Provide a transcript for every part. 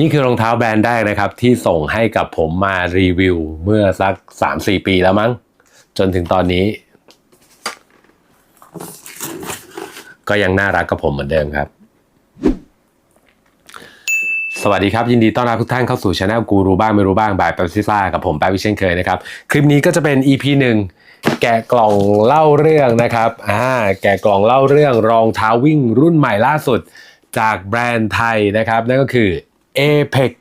นี่คือรองเท้าแบรนด์แรกนะครับ ที่ส่งให้กับผมมารีวิว เมื่อสัก 3-4 ปีแล้วมั้ง จนถึงตอนนี้ ก็ยังน่ารักกับผมเหมือนเดิมครับ สวัสดีครับ ยินดีต้อนรับทุกท่านเข้าสู่ช anel กูรู้บ้างไม่รู้บ้างบายแปซิซ่ากับผมแป๊บวิเช่นเคยนะครับ คลิปนี้ก็จะเป็น EP หนึ่งแกะกล่องเล่าเรื่องนะครับอ่าแกะกล่องเล่าเรื่องรองเท้าวิ่งรุ่นใหม่ล่าสุด จากแบรนด์ไทยนะครับ นั่นก็คือ Apex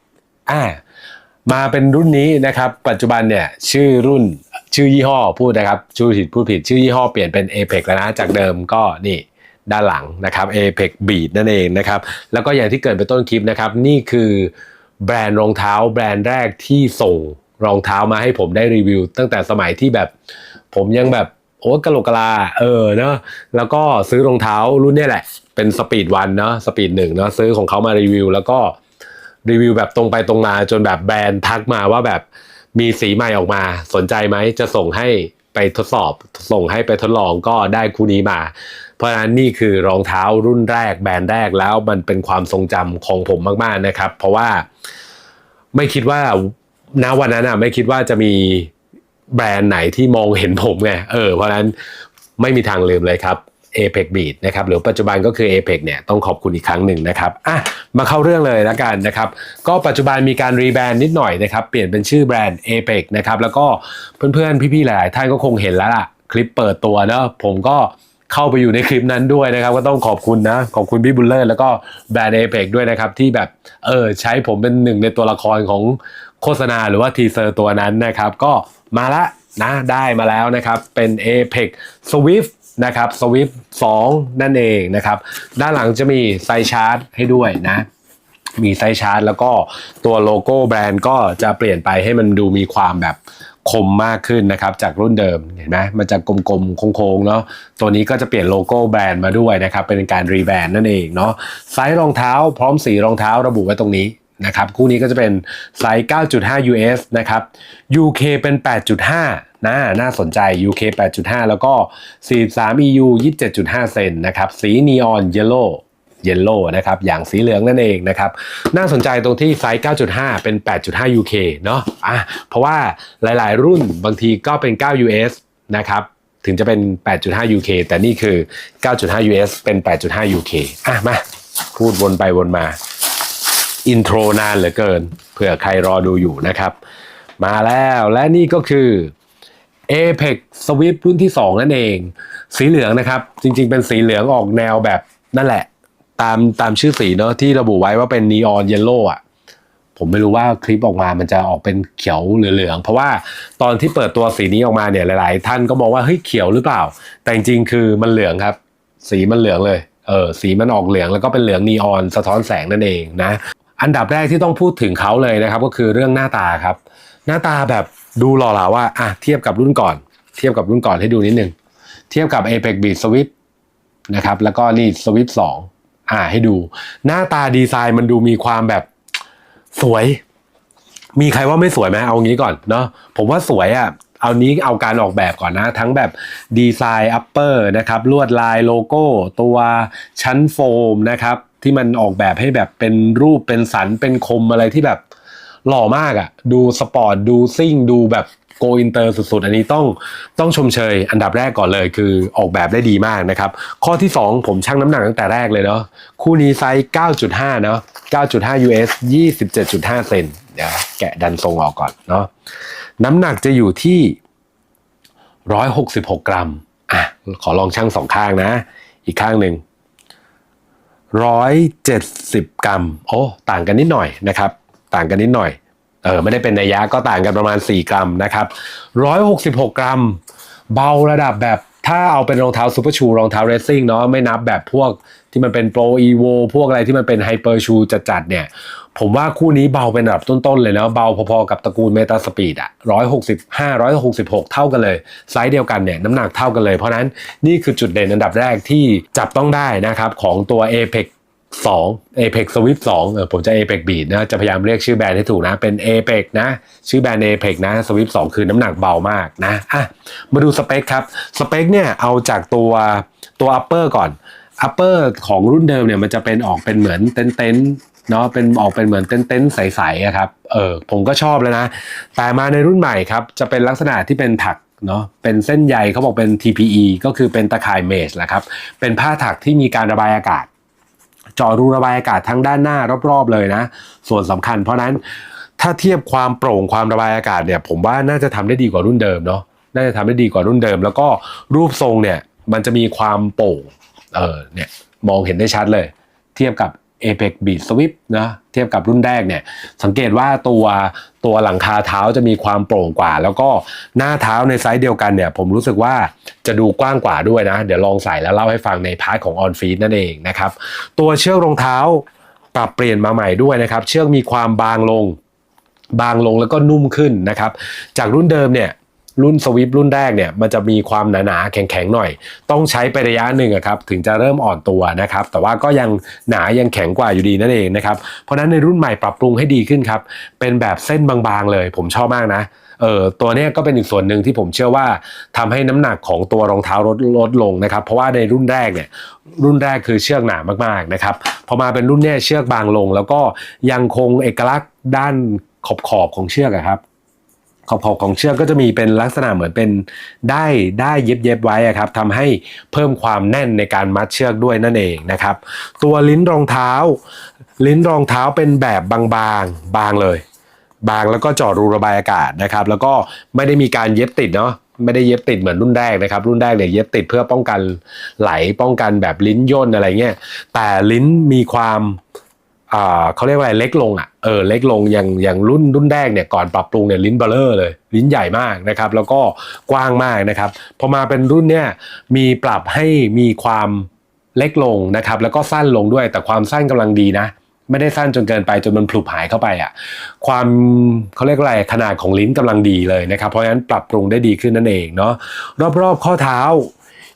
อ่ามาเป็นรุ่นนี้นะครับ ปัจจุบันเนี่ยชื่อรุ่นชื่อยี่ห้อพูดนะครับชื่อผิดพูดผิดชื่อยี่ห้อเปลี่ยนเป็น Apex แล้วนะ จากเดิมก็นี่ด้านหลังนะครับ Apex Beat นั่นเองนะครับ แล้วก็อย่างที่เกิดไปต้นคลิปนะครับ นี่คือแบรนด์รองเท้าแบรนด์แรกที่ส่งรองเท้ามาให้ผมได้รีวิว ตั้งแต่สมัยที่แบบ ผมยังแบบโอ้กะโหลกกะลาเออเนาะแล้วก็ซื้อรองเท้ารุ่นนี้แหละ เป็นสปีดวันเนาะสปีดหนึ่งเนาะซื้อของเขามารีวิว แล้วก็ รีวิวแบบตรงไปตรงมาจนแบบแบรนด์ทักมาว่าแบบมีสีใหม่ออกมาสนใจไหมจะส่งให้ไปทดสอบส่งให้ไปทดลองก็ได้คู่นี้มา เพราะฉะนั้นนี่คือรองเท้ารุ่นแรกแบรนด์แรกแล้วมันเป็นความทรงจำของผมมากๆนะครับ เพราะว่าไม่คิดว่าณวันนั้นอะไม่คิดว่าจะมีแบรนด์ไหนที่มองเห็นผมไงเออเพราะฉะนั้นไม่มีทางลืมเลยครับ Apex Beat นะครับหรือปัจจุบันก็คือ Apex เนี่ยต้องขอบคุณอีกครั้งหนึ่งนะครับอะมาเข้าเรื่องเลยแล้วกันนะครับก็ปัจจุบันมีการรีแบรนด์นิดหน่อยนะครับเปลี่ยนเป็นชื่อแบรนด์ Apex นะครับแล้วก็เพื่อนๆ พี่ๆหลายท่านก็คงเห็นแล้วล่ะคลิปเปิดตัวเนะผมก็เข้าไปอยู่ในคลิปนั้นด้วยนะครับ ก็ต้องขอบคุณนะ ขอบคุณพี่บุลเลอร์แล้วก็แบรนด์ Apex ด้วยนะครับ ที่แบบเออใช้ผมเป็นหนึ่งในตัวละครของโฆษณาหรือว่าทีเซอร์ตัวนั้นนะครับ ก็มาละนะได้มาแล้วนะครับ เป็น Apex Swift นะครับ Swift 2นั่นเองนะครับ ด้านหลังจะมีไซชาร์จให้ด้วยนะ มีไซชาร์จแล้วก็ตัวโลโก้แบรนด์ก็จะเปลี่ยนไปให้มันดูมีความแบบคมมากขึ้นนะครับ จากรุ่นเดิมเห็นไหมมันจะกลมๆโค้งๆเนาะตัวนี้ก็จะเปลี่ยนโลโก้แบรนด์มาด้วยนะครับ เป็นการรีแบรนด์นั่นเองเนาะไซส์รองเท้าพร้อมสีรองเท้าระบุไว้ตรงนี้ นะครับคู่นี้ก็จะเป็นไซส์ 9.5 US นะครับ UK เป็น 8.5น่าน่าสนใจ UK 8.5 แล้วก็ 43 EU 27.5 เซนนะครับ สีนีออนเยลโล่เยลโล่นะครับ อย่างสีเหลืองนั่นเองนะครับ น่าสนใจตรงที่ไซส์ 9.5 เป็น 8.5 UK เนาะอะเพราะว่าหลายๆ รุ่นบางทีก็เป็น 9 US นะครับถึงจะเป็น 8.5 UK แต่นี่คือ 9.5 US เป็น 8.5 UK อะมา พูดวนไปวนมา อินโทรนานเหลือเกินเผื่อใครรอดูอยู่นะครับ มาแล้วและนี่ก็คือ Apex Swift รุ่นที่ 2 นั่นเอง สีเหลืองนะครับ จริง ๆ เป็นสีเหลืองออกแนวแบบนั่นแหละ ตามตามชื่อสีเนาะที่ระบุไว้ว่าเป็นนีออนเยลโล่อะผมไม่รู้ว่าคลิปออกมามันจะออกเป็นเขียวหรือเหลือง เพราะว่าตอนที่เปิดตัวสีนี้ออกมาเนี่ยหลาย ๆ ท่านก็มองว่าเฮ้ยเขียวหรือเปล่า แต่จริงๆคือมันเหลืองครับ สีมันเหลืองเลยเออสีมันออกเหลืองแล้วก็เป็นเหลืองนีออนสะท้อนแสงนั่นเองนะ อันดับแรกที่ต้องพูดถึงเขาเลยนะครับ ก็คือเรื่องหน้าตาครับ หน้าตาแบบดูหล่อเหลาว่าอะเทียบกับรุ่นก่อน เทียบกับรุ่นก่อนให้ดูนิดนึง เทียบกับ Apex Beat Swift นะครับ แล้วก็นี่ Swift 2อ่าให้ดู หน้าตาดีไซน์มันดูมีความแบบสวย มีใครว่าไม่สวยไหมเอางี้ก่อนเนาะผมว่าสวยอะ่ะเอานี้เอาการออกแบบก่อนนะ ทั้งแบบดีไซน์อัปเปอร์นะครับ ลวดลายโลโก้ ตัวชั้นโฟมนะครับ ที่มันออกแบบให้แบบเป็นรูปเป็นสันเป็นคมอะไรที่แบบหล่อมากอะ่ะ ดูสปอร์ตดูซิ่ง ดูแบบโกอินเตอร์สุดๆ อันนี้ต้องต้องชมเชย อันดับแรกก่อนเลยคือออกแบบได้ดีมากนะครับ ข้อที่ 2 ผมชั่งน้ำหนักตั้งแต่แรกเลยเนาะคู่นี้ไซส์ 9.5 เนาะ9.5 US 27.5 เซนเดี๋ยวแกะดันทรงออกก่อนเนาะน้ำหนักจะอยู่ที่ 166 กรัมอะขอลองชั่งสองข้างนะ อีกข้างหนึ่ง 170 กรัม โอ้ ต่างกันนิดหน่อยนะครับ ต่างกันนิดหน่อย เออ ไม่ได้เป็นนัยยะก็ต่างกันประมาณ 4 กรัมนะครับ 166 กรัม เบาระดับแบบถ้าเอาเป็นรองเท้าซูเปอร์ชูรองเท้าเรซซิ่งเนาะไม่นับแบบพวกที่มันเป็นโปรอีโวพวกอะไรที่มันเป็นไฮเปอร์ชูจัดๆเนี่ย ผมว่าคู่นี้เบาเป็นระดับต้นๆเลยนะเบาพอๆกับตระกูลเมตาสปีดอะ165 166เท่ากันเลย ไซส์เดียวกันเนี่ยน้ำหนักเท่ากันเลย เพราะนั้นนี่คือจุดเด่นอันดับแรกที่จับต้องได้นะครับ ของตัว Apex 2 Apex Swift 2เออผมจะ Apex Beat นะ จะพยายามเรียกชื่อแบรนด์ให้ถูกนะ เป็น Apex นะ ชื่อแบรนด์ Apex นะ Swift 2 คือน้ำหนักเบามากนะอะมาดูสเปคครับ สเปคเนี่ย เอาจากตัวตัว upper ก่อน upper ของรุ่นเดิมเนี่ย มันจะเป็นออกเป็นเหมือนเต็นท์ เนาะเป็นออกเป็นเหมือนเต็นๆใสๆอะครับเออผมก็ชอบแล้วนะ แต่มาในรุ่นใหม่ครับ จะเป็นลักษณะที่เป็นถักเนาะเป็นเส้นใยเขาบอกเป็น TPE ก็คือเป็นตะข่ายเมชแหละครับ เป็นผ้าถักที่มีการระบายอากาศเจาะรูระบายอากาศทั้งด้านหน้ารอบๆเลยนะ ส่วนสำคัญ เพราะนั้นถ้าเทียบความโปร่งความระบายอากาศเนี่ย ผมว่าน่าจะทำได้ดีกว่ารุ่นเดิมเนาะน่าจะทำได้ดีกว่ารุ่นเดิม แล้วก็รูปทรงเนี่ยมันจะมีความโป่งเออเนี่ยมองเห็นได้ชัดเลย เทียบกับ Apex Beat Swift นะเทียบกับรุ่นแรกเนี่ยสังเกตว่าตัวตัวหลังคาเท้าจะมีความโปร่งกว่า แล้วก็หน้าเท้าในไซส์เดียวกันเนี่ยผมรู้สึกว่าจะดูกว้างกว่าด้วยนะ เดี๋ยวลองใส่แล้วเล่าให้ฟังในพาร์ทของ On Feed นั่นเองนะครับตัวเชือกรองเท้าปรับเปลี่ยนมาใหม่ด้วยนะครับ เชือกมีความบางลงบางลงแล้วก็นุ่มขึ้นนะครับ จากรุ่นเดิมเนี่ย รุ่นสวิฟรุ่นแรกเนี่ยมันจะมีความหนาๆแข็งๆหน่อย ต้องใช้ไประยะหนึ่งอะครับถึงจะเริ่มอ่อนตัวนะครับแต่ว่าก็ยังหนายังแข็งกว่าอยู่ดีนั่นเองนะครับเพราะฉะนั้นในรุ่นใหม่ปรับปรุงให้ดีขึ้นครับเป็นแบบเส้นบางๆเลย ผมชอบมากนะเออตัวนี้ก็เป็นอีกส่วนหนึ่งที่ผมเชื่อว่าทำให้น้ำหนักของตัวรองเท้าลดลดลงนะครับ เพราะว่าในรุ่นแรกเนี่ยรุ่นแรกคือเชือกหนามากๆนะครับพอมาเป็นรุ่นนี้เชือกบางลง แล้วก็ยังคงเอกลักษณ์ด้านขอบขอบของเชือกอะครับ ขอบขอบของเชือกก็จะมีเป็นลักษณะเหมือนเป็นได้ได้เย็บเย็บไว้ครับทำให้เพิ่มความแน่นในการมัดเชือกด้วยนั่นเองนะครับ ตัวลิ้นรองเท้า ลิ้นรองเท้าเป็นแบบบางๆบางเลย บางแล้วก็เจาะรูระบายอากาศนะครับ แล้วก็ไม่ได้มีการเย็บติดเนาะไม่ได้เย็บติดเหมือนรุ่นแรกนะครับ รุ่นแรกเนี่ยเย็บติดเพื่อป้องกันไหลป้องกันแบบลิ้นย่นอะไรเงี้ยแต่ลิ้นมีความ เขาเรียกว่าอะไรเล็กลงอะเออเล็กลงอย่างอย่างรุ่นรุ่นแรกเนี่ยก่อนปรับปรุงเนี่ยลิ้นเบลเลอร์เลย ลิ้นใหญ่มากนะครับ แล้วก็กว้างมากนะครับพอมาเป็นรุ่นเนี่ยมีปรับให้มีความเล็กลงนะครับ แล้วก็สั้นลงด้วยแต่ความสั้นกำลังดีนะ ไม่ได้สั้นจนเกินไปจนมันผลุบหายเข้าไปอะความเขาเรียกอะไรขนาดของลิ้นกำลังดีเลยนะครับ เพราะฉะนั้นปรับปรุงได้ดีขึ้นนั่นเองเนาะรอบๆข้อเท้า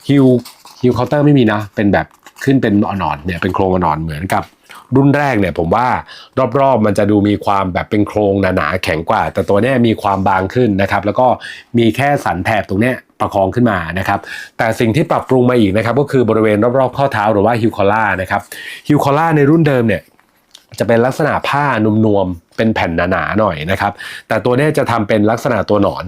ฮิวฮิวเคาน์เตอร์ไม่มีนะ เป็นแบบขึ้นเป็นอ่อนๆเนี่ยเป็นโครงอ่อนๆเหมือนกับ รุ่นแรกเนี่ยผมว่ารอบๆมันจะดูมีความแบบเป็นโครงหนาๆแข็งกว่า แต่ตัวนี้มีความบางขึ้นนะครับ แล้วก็มีแค่สันแถบตรงเนี้ยประคองขึ้นมานะครับแต่สิ่งที่ปรับปรุงมาอีกนะครับก็คือบริเวณรอบๆข้อเท้าหรือว่าฮิวคอล่านะครับฮิวคอล่าในรุ่นเดิมเนี่ยจะเป็นลักษณะผ้านุ่มนวมๆเป็นแผ่นหนาๆหน่อยนะครับแต่ตัวนี้จะทำเป็นลักษณะตัวหนอน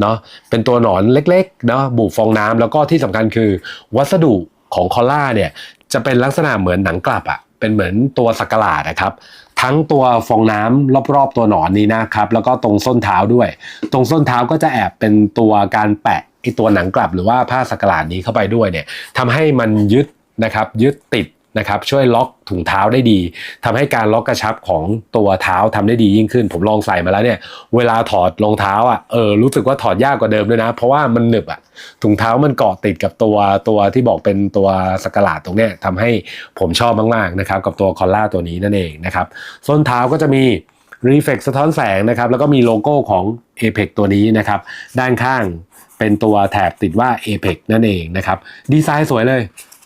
เนาะเป็นตัวหนอนเล็กๆเนาะบุฟองน้ำแล้วก็ที่สำคัญคือ วัสดุของคอล่าเนี่ยจะเป็นลักษณะเหมือนหนังกลับอะ เป็นเหมือนตัวสักหลาดนะครับ ทั้งตัวฟองน้ำรอบๆตัวหนอนนี้นะครับ แล้วก็ตรงส้นเท้าด้วย ตรงส้นเท้าก็จะแอบเป็นตัวการแปะไอตัวหนังกลับหรือว่าผ้าสักหลาดนี้เข้าไปด้วยเนี่ยทำให้มันยึดนะครับยึดติด นะครับช่วยล็อกถุงเท้าได้ดีทำให้การล็อกกระชับของตัวเท้าทำได้ดียิ่งขึ้น ผมลองใส่มาแล้วเนี่ย เวลาถอดรองเท้าอะเออรู้สึกว่าถอดยากกว่าเดิมด้วยนะ เพราะว่ามันหนึบอะถุงเท้ามันเกาะติดกับตัวตัวที่บอกเป็นตัวสกลาดตรงเนี้ยทำให้ผมชอบมากๆนะครับกับตัวคอลล่าตัวนี้นั่นเองนะครับส้นเท้าก็จะมีรีเฟกสะท้อนแสงนะครับแล้วก็มีโลโก้ของ Apex ตัวนี้นะครับด้านข้างเป็นตัวแถบติดว่า Apex นั่นเองนะครับดีไซน์สวยเลย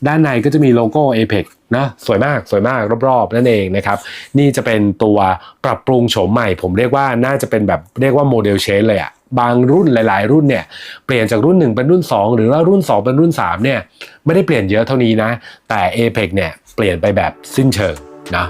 ด้านในก็จะมีโลโก้ Apex นะสวยมากสวยมากรอบๆนั่นเองนะครับนี่จะเป็นตัวปรับปรุงโฉมใหม่ ผมเรียกว่าน่าจะเป็นแบบเรียกว่าโมเดลเชนเลยอะบางรุ่นหลาย ๆ รุ่นเนี่ยเปลี่ยนจากรุ่น 1 เป็นรุ่น 2 หรือว่ารุ่น 2 เป็นรุ่น3เนี่ยไม่ได้เปลี่ยนเยอะเท่านี้นะ แต่ Apex เนี่ยเปลี่ยนไปแบบสิ้นเชิงนะ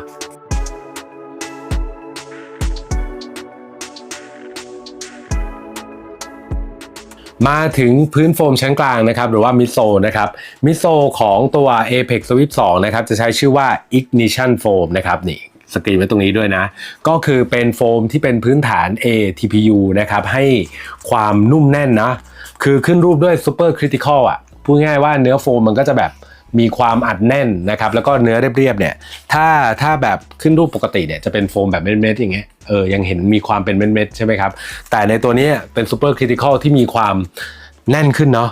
มาถึงพื้นโฟมชั้นกลางนะครับหรือว่ามิโซนะครับมิโซของตัว Apex Swift 2นะครับจะใช้ชื่อว่า Ignition Foam นะครับนี่สกรีนไว้ตรงนี้ด้วยนะ ก็คือเป็นโฟมที่เป็นพื้นฐาน ATPU นะครับให้ความนุ่มแน่นนะ คือขึ้นรูปด้วย Super Critical อะพูดง่ายว่าเนื้อโฟมมันก็จะแบบ มีความอัดแน่นนะครับ แล้วก็เนื้อเรียบๆเนี่ย ถ้าถ้าแบบขึ้นรูปปกติเนี่ยจะเป็นโฟมแบบเม็ดๆอย่างเงี้ยเออยังเห็นมีความเป็นเม็ดๆใช่ไหมครับ แต่ในตัวนี้เป็น Super Critical ที่มีความแน่นขึ้นเนาะ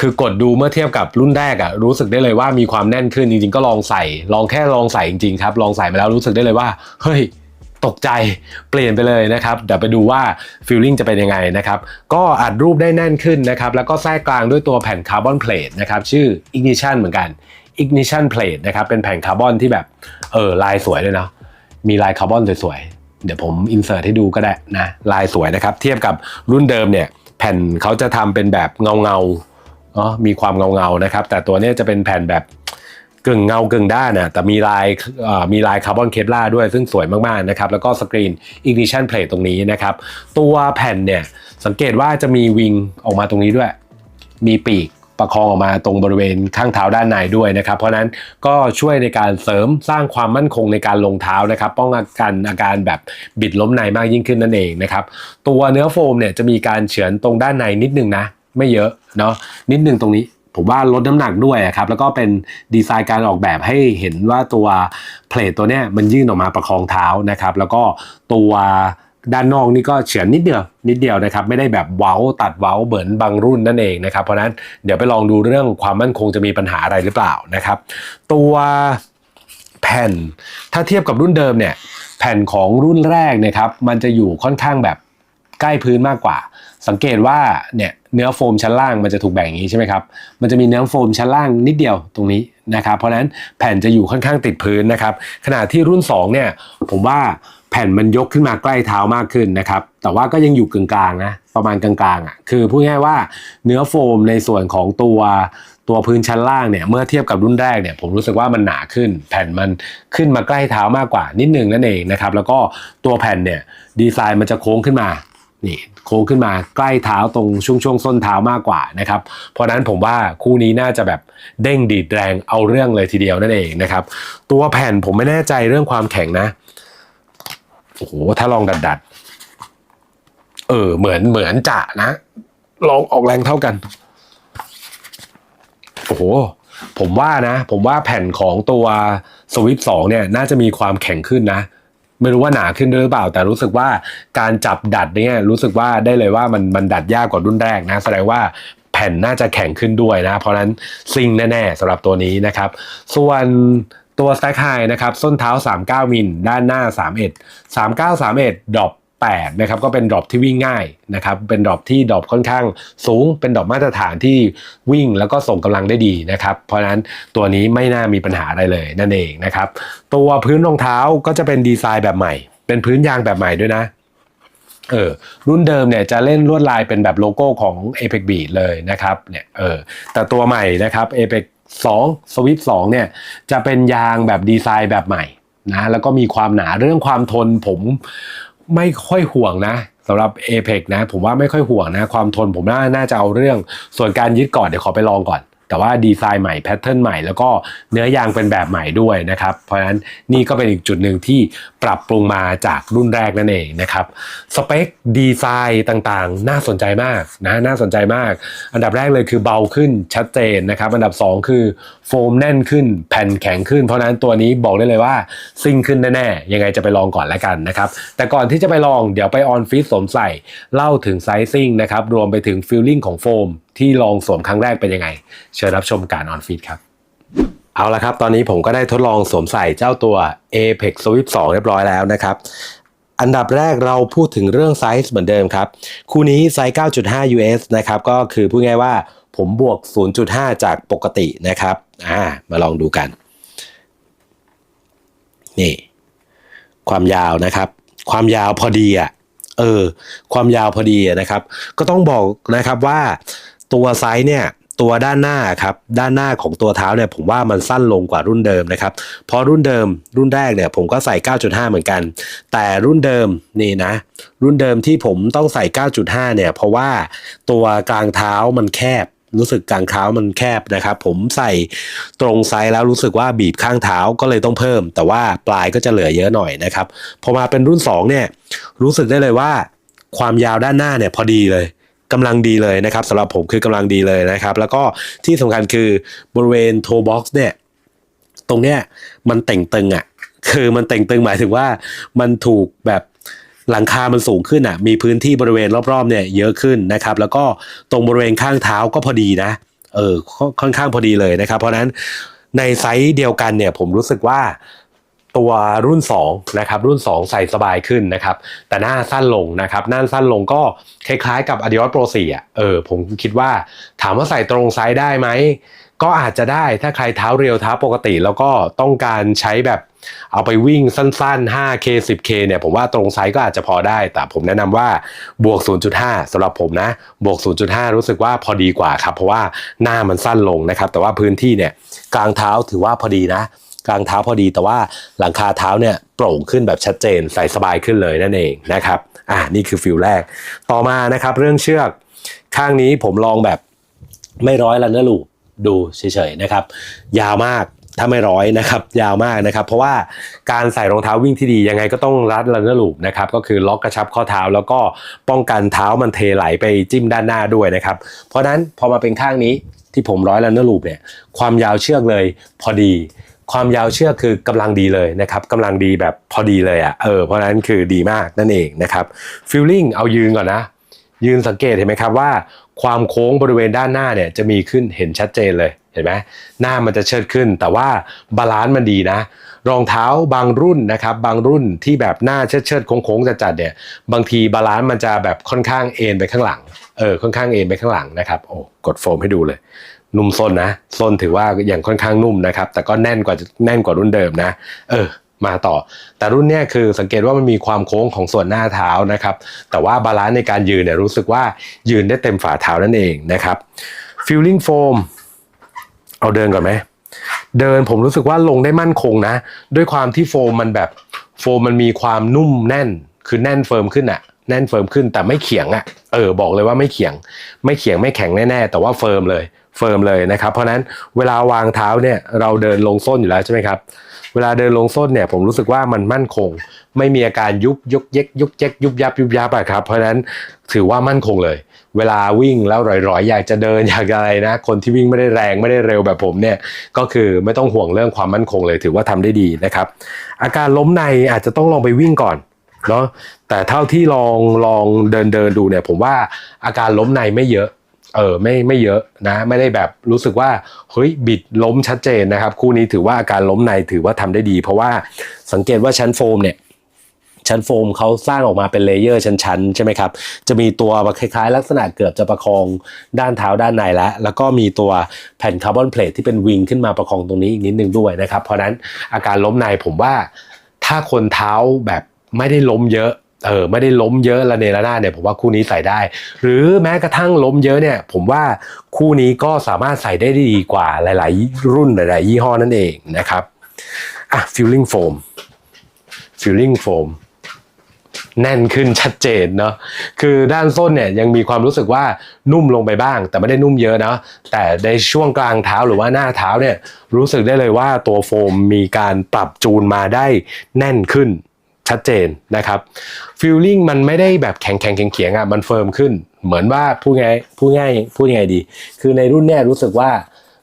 คือกดดูเมื่อเทียบกับรุ่นแรกอะรู้สึกได้เลยว่ามีความแน่นขึ้นจริงๆ ก็ลองใส่ ลองแค่ลองใส่จริงๆครับ ลองใส่มาแล้วรู้สึกได้เลยว่า เฮ้ย ตกใจเปลี่ยนไปเลยนะครับ เดี๋ยวไปดูว่าฟีลลิ่งจะเป็นยังไงนะครับ ก็อัดรูปได้แน่นขึ้นนะครับ แล้วก็แทรกกลางด้วยตัวแผ่นคาร์บอนเพลทนะครับ ชื่อ Ignition เหมือนกัน Ignition Plate นะครับ เป็นแผ่นคาร์บอนที่แบบ เออลายสวยเลยเนาะมีลายคาร์บอนสวยๆ เดี๋ยวผมอินเสิร์ตให้ดูก็ได้นะ ลายสวยนะครับ เทียบกับรุ่นเดิมเนี่ย แผ่นเขาจะทำเป็นแบบเงาเงาๆเนาะมีความเงาเงาๆนะครับ แต่ตัวนี้จะเป็นแผ่นแบบ กึ่งเงากึ่งด้านน่ะแต่มีลายมีลายคาร์บอนเคปลาด้วยซึ่งสวยมากๆนะครับ แล้วก็สกรีน ignition plate ตรงนี้นะครับ ตัวแผ่นเนี่ย สังเกตว่าจะมีวิงออกมาตรงนี้ด้วย มีปีกประคองออกมาตรงบริเวณข้างเท้าด้านในด้วยนะครับ เพราะฉะนั้นก็ช่วยในการเสริมสร้างความมั่นคงในการลงเท้านะครับ ป้องกันอาการแบบบิดล้มในมากยิ่งขึ้นนั่นเองนะครับ ตัวเนื้อโฟมเนี่ยจะมีการเฉือนตรงด้านในนิดนึงนะ ไม่เยอะเนาะนิดนึงตรงนี้ ผมว่าลดน้ำหนักด้วยอะครับ แล้วก็เป็นดีไซน์การออกแบบให้เห็นว่าตัวเพลทตัวเนี้ยมันยื่นออกมาประคองเท้านะครับ แล้วก็ตัวด้านนอกนี่ก็เฉือนนิดเดียวนิดเดียวนะครับ ไม่ได้แบบเว้าตัดเว้าเบิร์นบางรุ่นนั่นเองนะครับ เพราะนั้นเดี๋ยวไปลองดูเรื่องความมั่นคงจะมีปัญหาอะไรหรือเปล่านะครับ ตัวแผ่นถ้าเทียบกับรุ่นเดิมเนี่ย แผ่นของรุ่นแรกนะครับ มันจะอยู่ค่อนข้างแบบใกล้พื้นมากกว่า สังเกตว่าเนี่ยเนื้อโฟมชั้นล่างมันจะถูกแบ่งอย่างนี้ใช่ไหมครับ มันจะมีเนื้อโฟมชั้นล่างนิดเดียวตรงนี้นะครับ เพราะฉะนั้นแผ่นจะอยู่ค่อนข้างติดพื้นนะครับ ขณะที่รุ่น2เนี่ยผมว่าแผ่นมันยกขึ้นมาใกล้เท้ามากขึ้นนะครับ แต่ว่าก็ยังอยู่กึ่งกลางนะ ประมาณกลางๆอะ คือพูดง่ายว่าเนื้อโฟมในส่วนของตัวตัวพื้นชั้นล่างเนี่ยเมื่อเทียบกับรุ่นแรกเนี่ยผมรู้สึกว่ามันหนาขึ้น แผ่นมันขึ้นมาใกล้เท้ามากกว่านิดนึงนั่นเองนะครับ แล้วก็ตัวแผ่นเนี่ยดีไซน์มันจะโค้งขึ้นมา นี่โค้งขึ้นมาใกล้เท้าตรงช่วงช่วงส้นเท้ามากกว่านะครับ เพราะนั้นผมว่าคู่นี้น่าจะแบบเด้งดีดแรงเอาเรื่องเลยทีเดียวนั่นเองนะครับ ตัวแผ่นผมไม่แน่ใจเรื่องความแข็งนะโอ้โหถ้าลองดัดดัดเออเหมือนเหมือนจะนะ ลองออกแรงเท่ากันโอ้โหผมว่านะ ผมว่าแผ่นของตัวสวิฟสองเนี่ยน่าจะมีความแข็งขึ้นนะ ไม่รู้ว่าหนาขึ้นด้วยหรือเปล่า แต่รู้สึกว่าการจับดัดเนี่ยรู้สึกว่าได้เลยว่ามันมันดัดยากกว่ารุ่นแรกนะแสดงว่าแผ่นน่าจะแข็งขึ้นด้วยนะ เพราะนั้นซิงแน่ๆสำหรับตัวนี้นะครับ ส่วนตัว Stack High นะครับ ส้นเท้า 39 มิล ด้านหน้า 31 39 31ดรอป 8นะครับก็เป็นดรอปที่วิ่งง่ายนะครับเป็นดรอปที่ดรอปค่อนข้างสูง เป็นดรอปมาตรฐานที่วิ่งแล้วก็ส่งกำลังได้ดีนะครับเพราะฉะนั้นตัวนี้ไม่น่ามีปัญหาอะไรเลยนั่นเองนะครับตัวพื้นรองเท้าก็จะเป็นดีไซน์แบบใหม่ เป็นพื้นยางแบบใหม่ด้วยนะเออรุ่นเดิมเนี่ยจะเล่นลวดลายเป็นแบบโลโก้ของ Apex Beat เลยนะครับเนี่ยเออแต่ตัวใหม่นะครับ Apex 2 Swift 2เนี่ยจะเป็นยางแบบดีไซน์แบบใหม่นะแล้วก็มีความหนาเรื่องความทนผม ไม่ค่อยห่วงนะสำหรับ Apex นะ ผมว่าไม่ค่อยห่วงนะ ความทนผมน่านาจะเอาเรื่อง ส่วนการยึดก่อนเดี๋ยวขอไปลองก่อน แต่ว่าดีไซน์ใหม่แพทเทิร์นใหม่แล้วก็เนื้อยางเป็นแบบใหม่ด้วยนะครับ เพราะฉะนั้นนี่ก็เป็นอีกจุดหนึ่งที่ปรับปรุงมาจากรุ่นแรกนั่นเองนะครับสเปคดีไซน์ต่างๆ น่าสนใจมากนะน่าสนใจมาก อันดับแรกเลยคือเบาขึ้นชัดเจนนะครับอันดับ 2 คือโฟมแน่นขึ้นแผ่นแข็งขึ้น เพราะนั้นตัวนี้บอกได้เลยว่าซิ่งขึ้นแน่ๆยังไงจะไปลองก่อนแล้วกันนะครับแต่ก่อนที่จะไปลองเดี๋ยวไปออนฟิตสวมใส่เล่าถึงไซซิ่งนะครับรวมไปถึงฟิลลิ่งของโฟม ที่ลองสวมครั้งแรกเป็นยังไง เชิญรับชมการออนฟิตครับ เอาละครับ ตอนนี้ผมก็ได้ทดลองสวมใส่เจ้าตัว Apex Swift 2 เรียบร้อยแล้วนะครับอันดับแรกเราพูดถึงเรื่องไซส์เหมือนเดิมครับ คู่นี้ไซส์ 9.5 US นะครับก็คือพูดง่ายว่าผมบวก 0.5 จากปกตินะครับอ่ามาลองดูกัน นี่ ความยาวนะครับ ความยาวพอดีอะเออ ความยาวพอดีอะนะครับ ก็ต้องบอกนะครับว่า ตัวไซส์เนี่ยตัวด้านหน้าครับด้านหน้าของตัวเท้าเนี่ยผมว่ามันสั้นลงกว่ารุ่นเดิมนะครับเพราะรุ่นเดิมรุ่นแรกเนี่ยผมก็ใส่ 9.5 เหมือนกัน แต่รุ่นเดิมนี่นะ รุ่นเดิมที่ผมต้องใส่ 9.5 เนี่ย เพราะว่าตัวกลางเท้ามันแคบรู้สึกกลางเท้ามันแคบนะครับ ผมใส่ตรงไซส์แล้วรู้สึกว่าบีบข้างเท้าก็เลยต้องเพิ่ม แต่ว่าปลายก็จะเหลือเยอะหน่อยนะครับพอมาเป็นรุ่น2เนี่ยรู้สึกได้เลยว่า ความยาวด้านหน้าเนี่ยพอดีเลย กำลังดีเลยนะครับสำหรับผมคือกำลังดีเลยนะครับ แล้วก็ที่สำคัญคือบริเวณโทบ็อกซ์เนี่ยตรงเนี้ยมันเต่งตึงอะคือมันเต่งตึงหมายถึงว่ามันถูกแบบหลังคา มันสูงขึ้นอะ มีพื้นที่บริเวณรอบๆเนี่ยเยอะขึ้นนะครับ แล้วก็ตรงบริเวณข้างเท้าก็พอดีนะ เออ ค่อนข้างพอดีเลยนะครับ เพราะนั้นในไซส์เดียวกันเนี่ย ผมรู้สึกว่า ตัวรุ่น2นะครับรุ่น 2 ใส่สบายขึ้นนะครับแต่หน้าสั้นลงนะครับหน้าสั้นลงก็คล้ายๆกับ Adios Pro 4อะเออผมคิดว่าถามว่าใส่ตรงไซส์ได้ไหม ก็อาจจะได้ถ้าใครเท้าเรียวเท้าปกติ แล้วก็ต้องการใช้แบบเอาไปวิ่งสั้น ๆ 5K 10K เนี่ยผมว่าตรงไซส์ก็อาจจะพอได้ แต่ผมแนะนำว่าบวก 0.5สำหรับผมนะ บวก 0.5 รู้สึกว่าพอดีกว่าครับ เพราะว่าหน้ามันสั้นลงนะครับ แต่ว่าพื้นที่เนี่ยกลางเท้าถือว่าพอดีนะ กลางเท้าพอดี แต่ว่าหลังคาเท้าเนี่ยโปร่งขึ้นแบบชัดเจนใส่สบายขึ้นเลยนั่นเองนะครับอ่านี่คือฟิลแรก ต่อมานะครับเรื่องเชือกข้างนี้ผมลองแบบไม่ร้อยลันเนอร์ลูปดูเฉยๆนะครับ ยาวมากถ้าไม่ร้อยนะครับ ยาวมากนะครับ เพราะว่าการใส่รองเท้าวิ่งที่ดียังไงก็ต้องรัดลันเนอร์ลูปนะครับก็คือล็อกกระชับข้อเท้าแล้วก็ป้องกันเท้ามันเทไหลไปจิ้มด้านหน้าด้วยนะครับ เพราะฉะนั้นพอมาเป็นข้างนี้ที่ผมร้อยลันเนอร์ลูปเนี่ยความยาวเชือกเลยพอดี ความยาวเชือกคือกำลังดีเลยนะครับกำลังดีแบบพอดีเลยอะ่ะเออเพราะนั้นคือดีมากนั่นเองนะครับฟิลลิ่งเอายืนก่อนนะ ยืนสังเกตเห็นไหมครับว่า ความโค้งบริเวณด้านหน้าเนี่ยจะมีขึ้นเห็นชัดเจนเลยเห็นไหมหน้ามันจะเชิดขึ้น แต่ว่าบาลานซ์มันดีนะ รองเท้าบางรุ่นนะครับ บางรุ่นที่แบบหน้าเชิดเชิดๆโค้งๆจัดๆเนี่ยบางทีบาลานซ์มันจะแบบค่อนข้างเอ็นไปข้างหลังเออค่อนข้างเอ็นไปข้างหลังนะครับโอ้กดโฟมให้ดูเลย นุ่มซนนะซนถือว่าอย่างค่อนข้างนุ่มนะครับ แต่ก็แน่นกว่าแน่นกว่ารุ่นเดิมนะ เออ มาต่อ แต่รุ่นเนี้ยคือสังเกตว่ามันมีความโค้งของส่วนหน้าเท้านะครับ แต่ว่าบาลานซ์ในการยืนเนี่ยรู้สึกว่ายืนได้เต็มฝ่าเท้านั่นเองนะครับ feeling foam เอาเดินก่อนไหมเดินผมรู้สึกว่าลงได้มั่นคงนะ ด้วยความที่โฟมมันแบบโฟมมันมีความนุ่มแน่นคือแน่นเฟิร์มขึ้นอะแน่นเฟิร์มขึ้นแต่ไม่เขียงอะเออบอกเลยว่าไม่เขียง ไม่เขียงไม่แข็งแน่ๆแต่ว่าเฟิร์มเลย เฟิร์มเลยนะครับ เพราะนั้นเวลาวางเท้าเนี่ยเราเดินลงส้นอยู่แล้วใช่ไหมครับเวลาเดินลงส้นเนี่ยผมรู้สึกว่ามันมั่นคง ไม่มีอาการยุบยกเย็กยุกเย็กยุบยับยุบยับอะครับเพราะฉะนั้นถือว่ามั่นคงเลย เวลาวิ่งแล้วร่อยๆ อยากจะเดินอยากอะไรนะ คนที่วิ่งไม่ได้แรงไม่ได้เร็วแบบผมเนี่ยก็คือไม่ต้องห่วงเรื่องความมั่นคงเลยถือว่าทำได้ดีนะครับ อาการล้มในอาจจะต้องลองไปวิ่งก่อนเนาะแต่เท่าที่ลองลองเดินเดินดูเนี่ยผมว่าอาการล้มในไม่เยอะ เออไม่ไม่เยอะนะ ไม่ได้แบบรู้สึกว่าเฮ้ยบิดล้มชัดเจนนะครับ คู่นี้ถือว่าอาการล้มในถือว่าทำได้ดี เพราะว่าสังเกตว่าชั้นโฟมเนี่ยชั้นโฟมเขาสร้างออกมาเป็นเลเยอร์ชั้นๆ ใช่ไหมครับ จะมีตัวคล้ายๆ ลักษณะเกือบจะประคองด้านเท้าด้านในแล้ว แล้วก็มีตัวแผ่นคาร์บอนเพลทที่เป็นวิงขึ้นมาประคองตรงนี้อีกนิดนึงด้วยนะครับ เพราะนั้นอาการล้มในผมว่าถ้าคนเท้าแบบไม่ได้ล้มเยอะ เออไม่ได้ล้มเยอะระเนระนาดเนี่ยผมว่าคู่นี้ใส่ได้ หรือแม้กระทั่งล้มเยอะเนี่ย ผมว่าคู่นี้ก็สามารถใส่ได้ดีกว่าหลาย ๆ รุ่นหลาย ๆ ยี่ห้อนั่นเองนะครับอะ feeling foam feeling foam แน่นขึ้นชัดเจนเนาะคือด้านส้นเนี่ยยังมีความรู้สึกว่านุ่มลงไปบ้าง แต่ไม่ได้นุ่มเยอะนะแต่ในช่วงกลางเท้าหรือว่าหน้าเท้าเนี่ยรู้สึกได้เลยว่าตัวโฟมมีการปรับจูนมาได้แน่นขึ้น ชัดเจนนะครับฟิลลิ่งมันไม่ได้แบบแข็งแข็งเขียงๆอะมันเฟิร์มขึ้น เหมือนว่าพูดไงพูดง่ายพูดยังไงดี คือในรุ่นเนี่ยรู้สึกว่า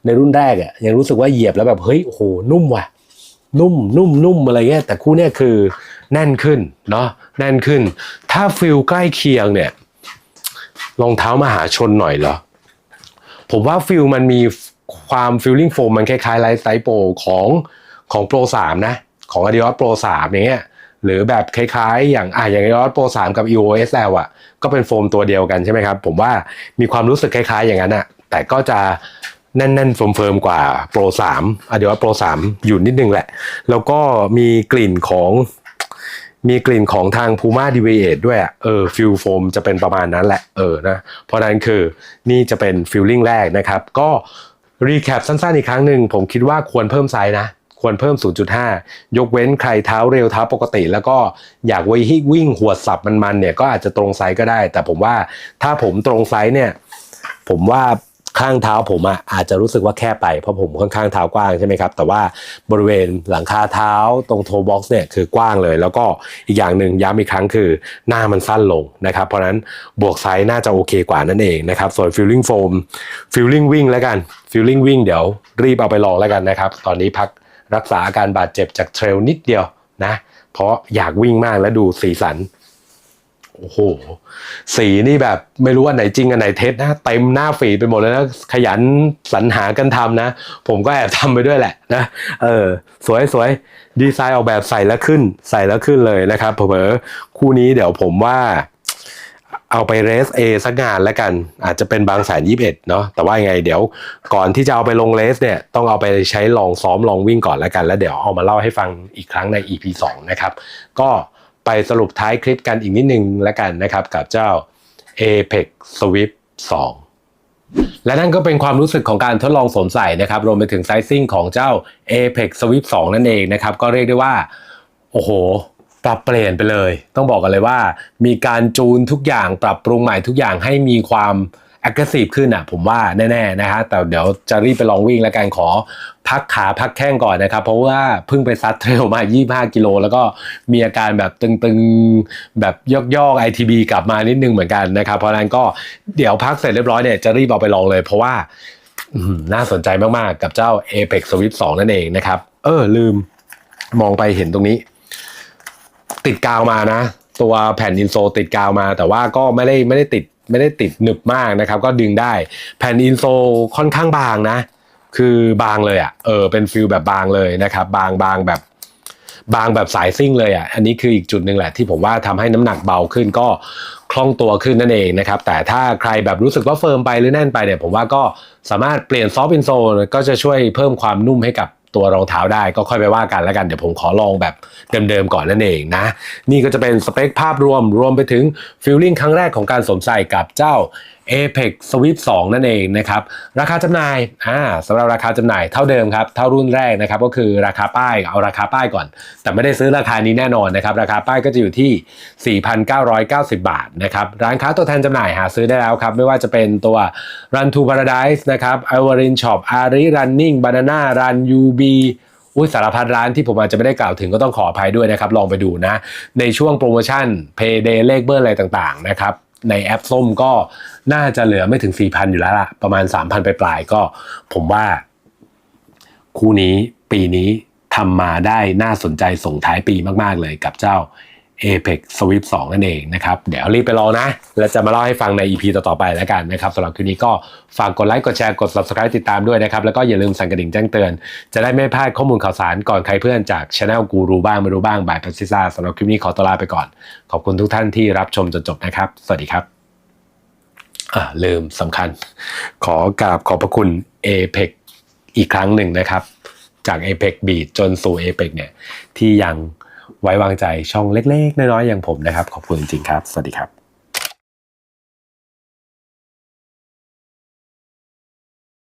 ในรุ่นแรกอะยังรู้สึกว่าเหยียบแล้วแบบเฮ้ยโหนุ่มว่ะ นุ่มนุ่มนุ่มอะไรเงี้ยแต่คู่เนี้ยคือแน่นขึ้นเนาะแน่นขึ้น ถ้าฟิลใกล้เคียงเนี่ยรองเท้ามหาชนหน่อยเหรอผมว่าฟิลมันมีความฟิลลิ่งโฟมมันคล้ายๆไลท์ไซโปของของโปร3นะ ของ Adidas Pro 3อย่างเงี้ย หรือแบบคล้ายๆ อย่างอะอย่าง Adidas Pro 3กับ EOS L อะก็เป็นโฟมตัวเดียวกันใช่ไหมครับผมว่ามีความรู้สึกคล้ายๆ อย่างนั้นอะแต่ก็จะแน่นๆเฟิร์มๆกว่า Pro 3อะเดี๋ยวว่า Pro 3อยู่นิดนึงแหละ แล้วก็มีกลิ่นของมีกลิ่นของทาง Puma Deviate ด้วยเออฟิลโฟมจะเป็นประมาณนั้นแหละเออนะเพราะนั้นคือนี่จะเป็นฟิลลิ่งแรกนะครับ ก็รีแคปสั้นๆอีกครั้งหนึ่งผมคิดว่าควรเพิ่มไซส์นะ ควรเพิ่ม 0.5 ยกเว้นใครเท้าเร็วเท้าปกติ แล้วก็อยากไว้ให้วิ่งหัวดสับมันๆเนี่ยก็อาจจะตรงไซส์ก็ได้ แต่ผมว่าถ้าผมตรงไซส์เนี่ย ผมว่าข้างเท้าผมอะอาจจะรู้สึกว่าแคบไปเพราะผมค่อนข้างเท้ากว้างใช่ไหมครับ แต่ว่าบริเวณหลังคาเท้าตรงโทบ็อกซ์เนี่ยคือกว้างเลย แล้วก็อีกอย่างหนึ่งย้ำอีกครั้งคือหน้ามันสั้นลงนะครับ เพราะฉะนั้นบวกไซส์น่าจะโอเคกว่านั่นเองนะครับ ส่วนฟิลลิ่งโฟมฟิลลิ่งวิ่งแล้วกันฟิลลิ่งวิ่งเดี๋ยวรีบเอาไปลองแล้วกันนะครับ ตอนนี้พัก รักษาอาการบาดเจ็บจากเทรลนิดเดียวนะ เพราะอยากวิ่งมากและดูสีสันโอ้โห สีนี่แบบไม่รู้อันไหนจริงอันไหนเท็จนะเต็มหน้าฝีไปหมดเลยนะขยันสรรหากันทำนะ ผมก็แอบทำไปด้วยแหละนะเออสวยสวยดีไซน์ออกแบบใส่แล้วขึ้น ใส่แล้วขึ้นเลยนะครับเผลอคู่นี้เดี๋ยวผมว่า เอาไปเรส A สักงานแล้วกัน อาจจะเป็นบางแสนยี่สิบเอ็ดเนาะแต่ว่ายังไงเดี๋ยวก่อนที่จะเอาไปลงเรสเนี่ยต้องเอาไปใช้ลองซ้อมลองวิ่งก่อนแล้วกัน แล้วเดี๋ยวเอามาเล่าให้ฟังอีกครั้งใน EP 2 นะครับ ก็ไปสรุปท้ายคลิปกันอีกนิดนึงแล้วกันนะครับ กับเจ้า Apex Swift 2และนั่นก็เป็นความรู้สึกของการทดลองสวมใส่นะครับ รวมไปถึงไซซิ่งของเจ้า Apex Swift 2 นั่นเองนะครับ ก็เรียกได้ว่า โอ้โห ปรับเปลี่ยนไปเลย ต้องบอกกันเลยว่า มีการจูนทุกอย่างปรับปรุงใหม่ทุกอย่างให้มีความ aggressive ขึ้นอะผมว่าแน่ๆนะฮะแต่เดี๋ยวจะรีบไปลองวิ่งแล้วกันขอพักขาพักแข้งก่อนนะครับ เพราะว่าเพิ่งไปซัดเทรลมา 25 กิโล แล้วก็มีอาการแบบตึงๆ แบบยอกๆ ITB กลับมานิดนึงเหมือนกันนะครับ เพราะนั้นก็เดี๋ยวพักเสร็จเรียบร้อยเนี่ยจะรีบเอาไปลองเลย เพราะว่าน่าสนใจมากๆ กับเจ้า Apex Swift 2 นั่นเองนะครับ เออลืมมองไปเห็นตรงนี้ ติดกาวมานะ ตัวแผ่นอินโซติดกาวมา แต่ว่าก็ไม่ได้ไม่ได้ติดไม่ได้ติดหนึบมากนะครับ ก็ดึงได้แผ่นอินโซค่อนข้างบางนะ คือบางเลยอะ่ะเออเป็นฟิลแบบบางเลยนะครับ บางบางแบบบางแบบสายซิ่งเลยอะ อันนี้คืออีกจุดหนึ่งแหละที่ผมว่าทำให้น้ำหนักเบาขึ้นก็คล่องตัวขึ้นนั่นเองนะครับ แต่ถ้าใครแบบรู้สึกว่าเฟิร์มไปหรือแน่นไปเนี่ยผมว่าก็สามารถเปลี่ยนซอฟต์อินโซก็จะช่วยเพิ่มความนุ่มให้กับ ตัวรองเท้าได้ก็ค่อยไปว่ากันแล้วกันเดี๋ยวผมขอลองแบบเดิมๆก่อนนั่นเองนะ นี่ก็จะเป็นสเปคภาพรวมรวมไปถึงฟิลลิ่งครั้งแรกของการสวมใส่กับเจ้า Apex Swift 2 นั่นเองนะครับ ราคาจำหน่ายอ่าสำหรับราคาจำหน่ายเท่าเดิมครับ เท่ารุ่นแรกนะครับ ก็คือราคาป้าย เอาราคาป้ายก่อน แต่ไม่ได้ซื้อราคานี้แน่นอนนะครับ ราคาป้ายก็จะอยู่ที่ 4,990 บาทนะครับ ร้านค้าตัวแทนจำหน่ายหาซื้อได้แล้วครับ ไม่ว่าจะเป็นตัว Run to Paradise นะครับ i v o r i n Shop Ari Running Banana Run UB อุ้ยสารพัดร้านที่ผมอาจจะไม่ได้กล่าวถึงก็ต้องขออภัยด้วยนะครับ ลองไปดูนะ ในช่วงโปรโมชั่น Payday เลขเบอร์อะไรต่างๆนะครับ ในแอปส้มก็น่าจะเหลือไม่ถึง 4,000 อยู่แล้วล่ะ ประมาณ 3,000 ไปปลายๆก็ผมว่า คู่นี้ปีนี้ทำมาได้น่าสนใจส่งท้ายปีมาก ๆ เลยกับเจ้า Apex Swift 2นั่นเองนะครับ เดี๋ยวรีบไปรอนะ แล้วจะมาเล่าให้ฟังใน EP ต่อ ๆ ไปแล้วกันนะครับสำหรับคลิปนี้ก็ฝากกดไลค์ กดแชร์ กด Subscribe ติดตามด้วยนะครับ แล้วก็อย่าลืมสั่นกระดิ่งแจ้งเตือน จะได้ไม่พลาดข้อมูลข่าวสารก่อนใครเพื่อนจากช anel กูรู้บ้างไม่รู้บ้างบายพัซิซ่าสำหรับคลิปนี้ขอตัวลาไปก่อน ขอบคุณทุกท่านที่รับชมจนจบนะครับ สวัสดีครับอ่าลืมสำคัญ ขอกราบขอบพระคุณ Apex อีกครั้งหนึ่งนะครับ จาก Apex Beat จนสู่ Apex เนี่ยที่ยัง ไว้วางใจช่องเล็ก ๆ น้อยๆอย่างผมนะครับ ขอบคุณจริงๆครับ สวัสดีครับ